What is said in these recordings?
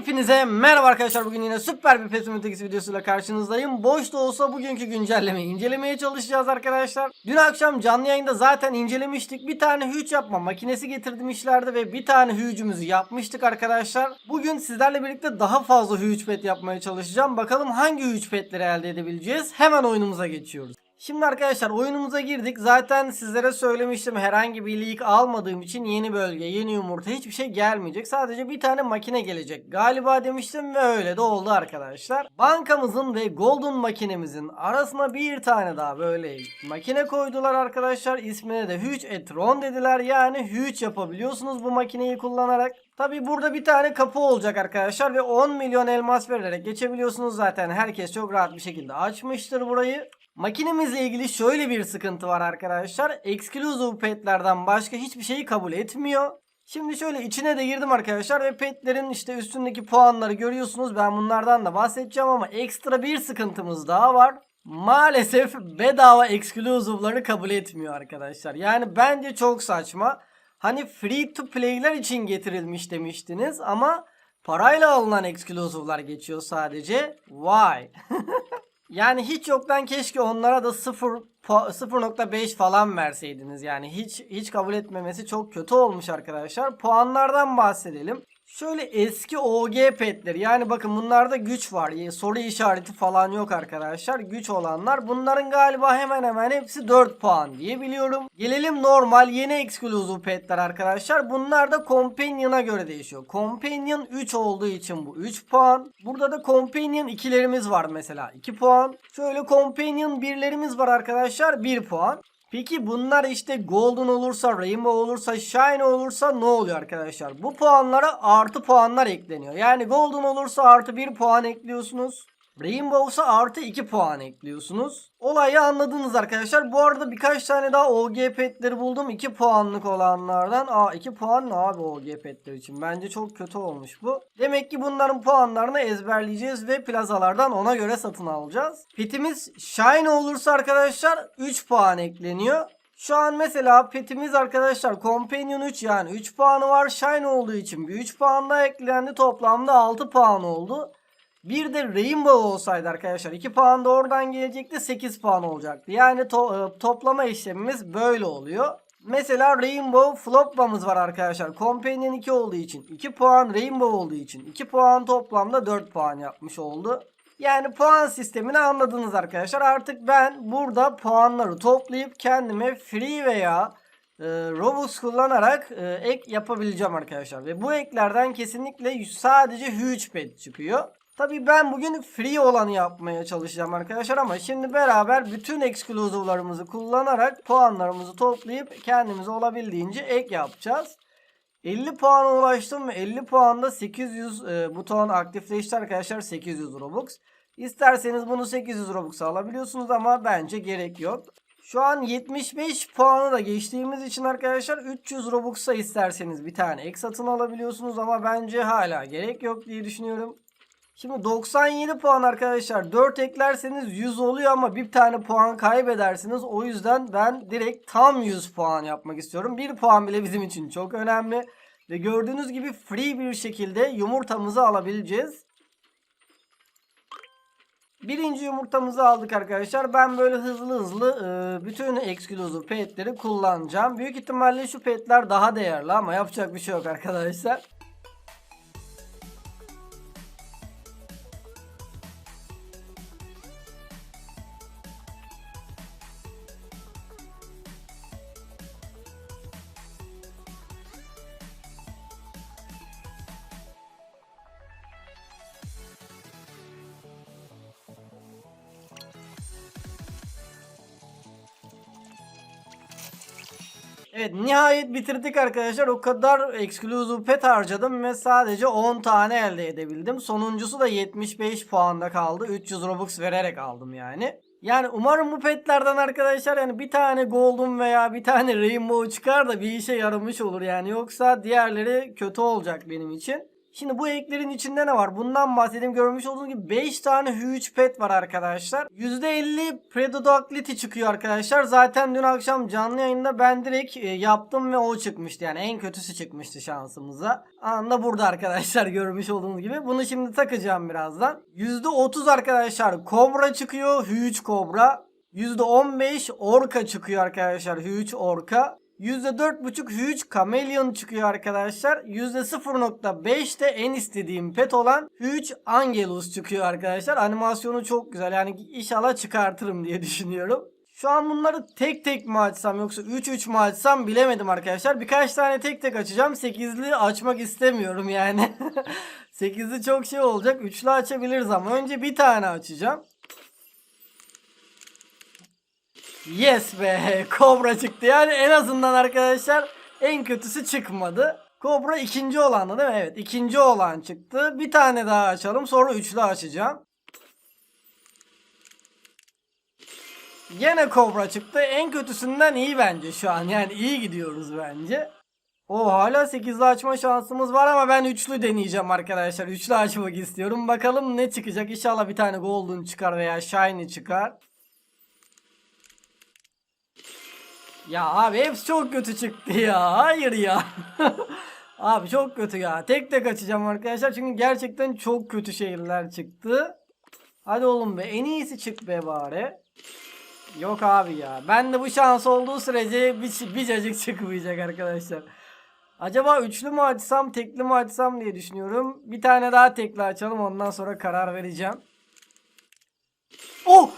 Hepinize merhaba arkadaşlar. Bugün yine süper bir PES Ümit videosuyla karşınızdayım. Boş da olsa bugünkü güncellemeyi incelemeye çalışacağız arkadaşlar. Dün akşam canlı yayında zaten incelemiştik. Bir tane hüç yapma makinesi getirdim işlerde ve bir tane hücümüzü yapmıştık arkadaşlar. Bugün sizlerle birlikte daha fazla hüç pet yapmaya çalışacağım. Bakalım hangi hüç petleri elde edebileceğiz. Hemen oyunumuza geçiyoruz. Şimdi arkadaşlar oyunumuza girdik. Zaten sizlere söylemiştim herhangi bir leak almadığım için yeni bölge, yeni yumurta hiçbir şey gelmeyecek. Sadece bir tane makine gelecek. Galiba demiştim ve öyle de oldu arkadaşlar. Bankamızın ve Golden makinemizin arasına bir tane daha böyle makine koydular arkadaşlar. İsmine de Huge Etron dediler. Yani Huge yapabiliyorsunuz bu makineyi kullanarak. Tabi burada bir tane kapı olacak arkadaşlar ve 10 milyon elmas vererek geçebiliyorsunuz zaten. Herkes çok rahat bir şekilde açmıştır burayı. Makinemizle ilgili şöyle bir sıkıntı var arkadaşlar. Exclusive petlerden başka hiçbir şeyi kabul etmiyor. Şimdi şöyle içine de girdim arkadaşlar ve petlerin işte üstündeki puanları görüyorsunuz. Ben bunlardan da bahsedeceğim ama ekstra bir sıkıntımız daha var. Maalesef bedava exclusive'ları kabul etmiyor arkadaşlar. Yani bence çok saçma. Hani free to play'ler için getirilmiş demiştiniz ama parayla alınan exclusive'lar geçiyor sadece. Why? Yani hiç yoktan keşke onlara da 0 pu- 0.5 falan verseydiniz. Yani hiç hiç kabul etmemesi çok kötü olmuş arkadaşlar. Puanlardan bahsedelim. Şöyle eski OG petleri yani bakın bunlarda güç var. Y- Soru işareti falan yok arkadaşlar. Güç olanlar. Bunların galiba hemen hemen hepsi 4 puan diye biliyorum. Gelelim normal yeni exclusive petler arkadaşlar. Bunlar da Companion'a göre değişiyor. Companion 3 olduğu için bu 3 puan. Burada da Companion 2'lerimiz var mesela 2 puan. Şöyle Companion 1'lerimiz var arkadaşlar 1 puan. Peki bunlar işte Golden olursa, Rainbow olursa, Shine olursa ne oluyor arkadaşlar? Bu puanlara artı puanlar ekleniyor. Yani Golden olursa artı 1 puan ekliyorsunuz. Rainbow ise artı 2 puan ekliyorsunuz. Olayı anladınız arkadaşlar. Bu arada birkaç tane daha OG petleri buldum. 2 puanlık olanlardan. Aa 2 puan ne abi OG petler için? Bence çok kötü olmuş bu. Demek ki bunların puanlarını ezberleyeceğiz ve plazalardan ona göre satın alacağız. Petimiz Shine olursa arkadaşlar 3 puan ekleniyor. Şu an mesela petimiz arkadaşlar Companion 3 yani 3 puanı var. Shine olduğu için bir 3 puan daha eklendi. Toplamda 6 puan oldu. Bir de Rainbow olsaydı arkadaşlar 2 puan da oradan gelecekti 8 puan olacaktı. Yani to- e, toplama işlemimiz böyle oluyor. Mesela Rainbow Flopma'mız var arkadaşlar. Companion 2 olduğu için 2 puan, Rainbow olduğu için 2 puan toplamda 4 puan yapmış oldu. Yani puan sistemini anladınız arkadaşlar. Artık ben burada puanları toplayıp kendime free veya e, Robux kullanarak e, ek yapabileceğim arkadaşlar. Ve bu eklerden kesinlikle sadece huge pet çıkıyor. Tabii ben bugün free olanı yapmaya çalışacağım arkadaşlar ama şimdi beraber bütün exclusive'larımızı kullanarak puanlarımızı toplayıp kendimize olabildiğince ek yapacağız. 50 puana ulaştım ve 50 puanda 800 e, buton aktifleşti arkadaşlar 800 Robux. İsterseniz bunu 800 Robux'a alabiliyorsunuz ama bence gerek yok. Şu an 75 puanı da geçtiğimiz için arkadaşlar 300 Robux'a isterseniz bir tane ek satın alabiliyorsunuz ama bence hala gerek yok diye düşünüyorum. Şimdi 97 puan arkadaşlar 4 eklerseniz 100 oluyor ama bir tane puan kaybedersiniz. O yüzden ben direkt tam 100 puan yapmak istiyorum. 1 puan bile bizim için çok önemli. Ve gördüğünüz gibi free bir şekilde yumurtamızı alabileceğiz. Birinci yumurtamızı aldık arkadaşlar. Ben böyle hızlı hızlı e, bütün exclusive petleri kullanacağım. Büyük ihtimalle şu petler daha değerli ama yapacak bir şey yok arkadaşlar. Evet nihayet bitirdik arkadaşlar. O kadar exclusive pet harcadım ve sadece 10 tane elde edebildim. Sonuncusu da 75 puanda kaldı. 300 Robux vererek aldım yani. Yani umarım bu petlerden arkadaşlar yani bir tane golden veya bir tane rainbow çıkar da bir işe yaramış olur yani. Yoksa diğerleri kötü olacak benim için. Şimdi bu eklerin içinde ne var? Bundan bahsedeyim. Görmüş olduğunuz gibi 5 tane huge pet var arkadaşlar. %50 Predodactyl çıkıyor arkadaşlar. Zaten dün akşam canlı yayında ben direkt e, yaptım ve o çıkmıştı. Yani en kötüsü çıkmıştı şansımıza. Anında burada arkadaşlar görmüş olduğunuz gibi. Bunu şimdi takacağım birazdan. %30 arkadaşlar Cobra çıkıyor. Huge Cobra. %15 Orca çıkıyor arkadaşlar. Huge Orca. %4.5 Huge Chameleon çıkıyor arkadaşlar. %0.5 de en istediğim pet olan Huge Angelus çıkıyor arkadaşlar. Animasyonu çok güzel. Yani inşallah çıkartırım diye düşünüyorum. Şu an bunları tek tek mi açsam yoksa 3-3 mü açsam bilemedim arkadaşlar. Birkaç tane tek tek açacağım. 8'li açmak istemiyorum yani. 8'li çok şey olacak. 3'lü açabiliriz ama önce bir tane açacağım. Yes be Kobra çıktı. Yani en azından arkadaşlar en kötüsü çıkmadı. Kobra ikinci olandı değil mi? Evet ikinci olan çıktı. Bir tane daha açalım sonra üçlü açacağım. Yine Kobra çıktı. En kötüsünden iyi bence şu an. Yani iyi gidiyoruz bence. O hala 8'li açma şansımız var ama ben üçlü deneyeceğim arkadaşlar. Üçlü açmak istiyorum. Bakalım ne çıkacak. İnşallah bir tane golden çıkar veya shiny çıkar. Ya abi hepsi çok kötü çıktı ya. Hayır ya. abi çok kötü ya. Tek tek açacağım arkadaşlar. Çünkü gerçekten çok kötü şeyler çıktı. Hadi oğlum be. En iyisi çık be bari. Yok abi ya. Ben de bu şans olduğu sürece bir, bir cacık çıkmayacak arkadaşlar. Acaba üçlü mü açsam tekli mi açsam diye düşünüyorum. Bir tane daha tekli açalım ondan sonra karar vereceğim. Oh!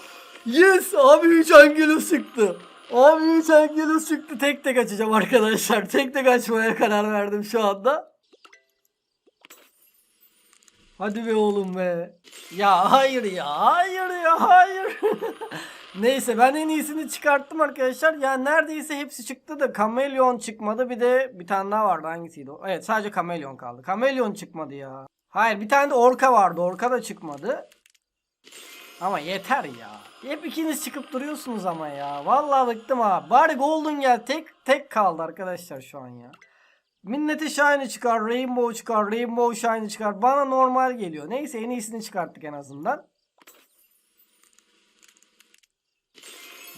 Yes! Abi 3 Angelus çıktı. Abi 3 Angelus çıktı. Tek tek açacağım arkadaşlar. Tek tek açmaya karar verdim şu anda. Hadi be oğlum be. Ya hayır ya. Hayır ya. Hayır. Neyse ben en iyisini çıkarttım arkadaşlar. Yani neredeyse hepsi çıktı da Kameleon çıkmadı. Bir de bir tane daha vardı. Hangisiydi o? Evet sadece Kameleon kaldı. Kameleon çıkmadı ya. Hayır bir tane de Orka vardı. Orka da çıkmadı. Ama yeter ya. Hep ikiniz çıkıp duruyorsunuz ama ya. Vallahi bıktım ha. Bari Golden gel. Tek tek kaldı arkadaşlar şu an ya. Minnete Shiny çıkar, Rainbow çıkar, Rainbow Shiny çıkar. Bana normal geliyor. Neyse en iyisini çıkarttık en azından.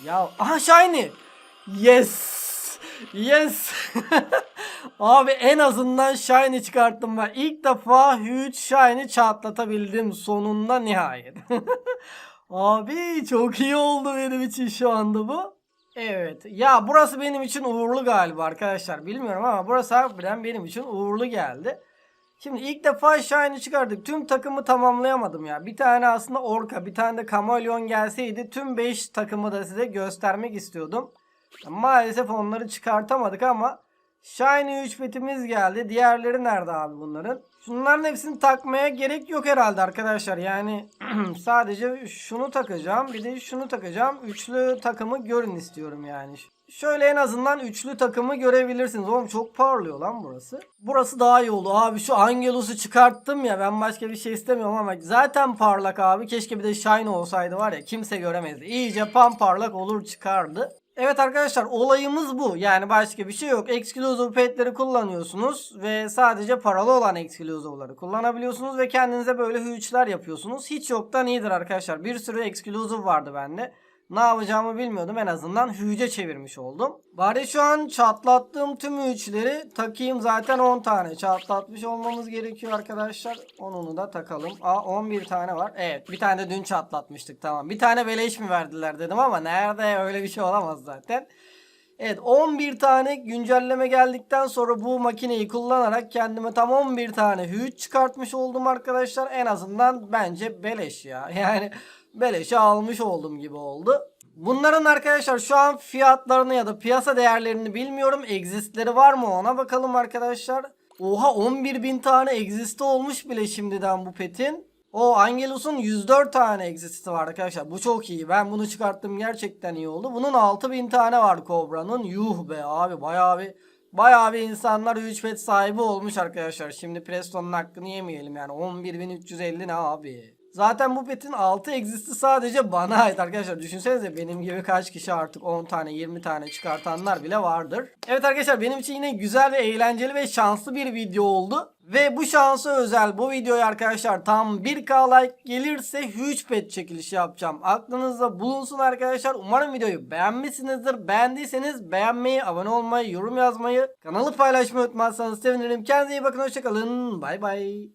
Ya aha Shiny. Yes. Yes. Abi en azından Shiny çıkarttım ben. İlk defa Huge Shiny çatlatabildim sonunda nihayet. Abi çok iyi oldu benim için şu anda bu. Evet. Ya burası benim için uğurlu galiba arkadaşlar. Bilmiyorum ama burası harbiden benim için uğurlu geldi. Şimdi ilk defa Shiny çıkardık. Tüm takımı tamamlayamadım ya. Bir tane aslında Orka, bir tane de Kameleon gelseydi tüm 5 takımı da size göstermek istiyordum. Maalesef onları çıkartamadık ama Shiny 3 petimiz geldi. Diğerleri nerede abi bunların? Şunların hepsini takmaya gerek yok herhalde arkadaşlar. Yani sadece şunu takacağım. Bir de şunu takacağım. Üçlü takımı görün istiyorum yani. Şöyle en azından üçlü takımı görebilirsiniz. Oğlum çok parlıyor lan burası. Burası daha iyi oldu. Abi şu Angelus'u çıkarttım ya. Ben başka bir şey istemiyorum ama zaten parlak abi. Keşke bir de Shine olsaydı var ya. Kimse göremezdi. İyice pan parlak olur çıkardı. Evet arkadaşlar olayımız bu. Yani başka bir şey yok. Exclusive petleri kullanıyorsunuz ve sadece paralı olan exclusive'ları kullanabiliyorsunuz ve kendinize böyle huge'lar yapıyorsunuz. Hiç yoktan iyidir arkadaşlar. Bir sürü exclusive vardı bende. Ne yapacağımı bilmiyordum en azından hüce çevirmiş oldum. Bari şu an çatlattığım tüm hüçleri takayım zaten 10 tane çatlatmış olmamız gerekiyor arkadaşlar. Onunu da takalım. Aa 11 tane var. Evet bir tane de dün çatlatmıştık tamam. Bir tane beleş mi verdiler dedim ama nerede öyle bir şey olamaz zaten. Evet 11 tane güncelleme geldikten sonra bu makineyi kullanarak kendime tam 11 tane hüç çıkartmış oldum arkadaşlar. En azından bence beleş ya. Yani beleşe almış oldum gibi oldu. Bunların arkadaşlar şu an fiyatlarını ya da piyasa değerlerini bilmiyorum. Existleri var mı ona bakalım arkadaşlar. Oha 11.000 tane existi olmuş bile şimdiden bu petin. O Angelus'un 104 tane existi var arkadaşlar. Bu çok iyi. Ben bunu çıkarttım gerçekten iyi oldu. Bunun 6000 tane var Cobra'nın. Yuh be abi bayağı bir bayağı bir insanlar 3 pet sahibi olmuş arkadaşlar. Şimdi Preston'un hakkını yemeyelim yani 11.350 ne abi. Zaten bu petin 6 existi sadece bana ait arkadaşlar. Düşünsenize benim gibi kaç kişi artık 10 tane 20 tane çıkartanlar bile vardır. Evet arkadaşlar benim için yine güzel ve eğlenceli ve şanslı bir video oldu. Ve bu şansa özel bu videoya arkadaşlar tam 1k like gelirse huge pet çekilişi yapacağım. Aklınızda bulunsun arkadaşlar. Umarım videoyu beğenmişsinizdir. Beğendiyseniz beğenmeyi, abone olmayı, yorum yazmayı, kanalı paylaşmayı unutmazsanız sevinirim. Kendinize iyi bakın. Hoşçakalın. Bay bay.